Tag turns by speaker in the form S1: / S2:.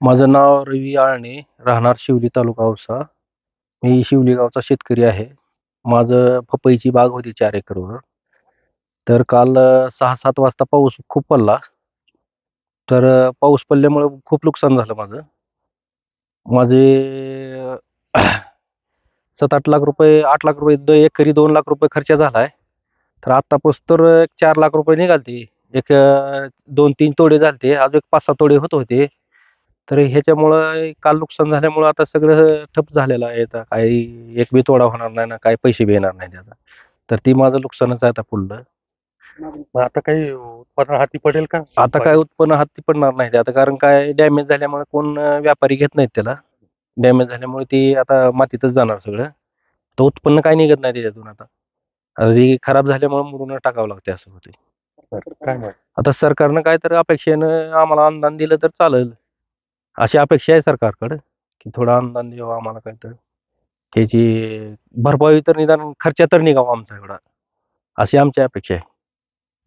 S1: माझं नाव रवी आळणे राहणार शिवली तालुका औसा. मी शिवली गावचा शेतकरी आहे. माझं पपईची बाग होती चार एकरवर. तर काल सहा सात वाजता पाऊस खूप पडला. तर पाऊस पडल्यामुळं खूप नुकसान झालं माझं. माझे सात आठ लाख रुपये आठ लाख रुपये द एकरी दोन लाख रुपये खर्च झाला आहे तर आत्तापासून तर एक चार लाख रुपये निघालते. एक दोन तीन तोडे झालते. अजून एक पाच सहा तोडे होत होते. तर ह्याच्यामुळं काल नुकसान झाल्यामुळं आता सगळं ठप झालेलं आहे. आता काही एक बी तोडा होणार नाही ना काही पैसे बी येणार नाही त्याचा. तर ती माझं नुकसानच आहे आता पुढलं
S2: मग आता काही उत्पन्न हाती पडेल का?
S1: आता काय उत्पन्न हाती पडणार नाही आता कारण काय डॅमेज झाल्यामुळे कोण व्यापारी घेत नाहीत त्याला. डॅमेज झाल्यामुळे ती आता मातीतच जाणार सगळं. तर उत्पन्न काय निघत नाही त्याच्यातून आता. आता ती खराब झाल्यामुळे मुरुन टाकावं लागते असं होते
S2: काय
S1: आता सरकारनं काय तर अपेक्षेनं आम्हाला अनुदान दिलं तर चालेल. अशी अपेक्षा आहे सरकारकडं की थोडं अनुदान द्यावं आम्हाला काय तर त्याची भरपाई तर निदान खर्च तर निघावा आमचा एवढा. अशी आमची अपेक्षा आहे.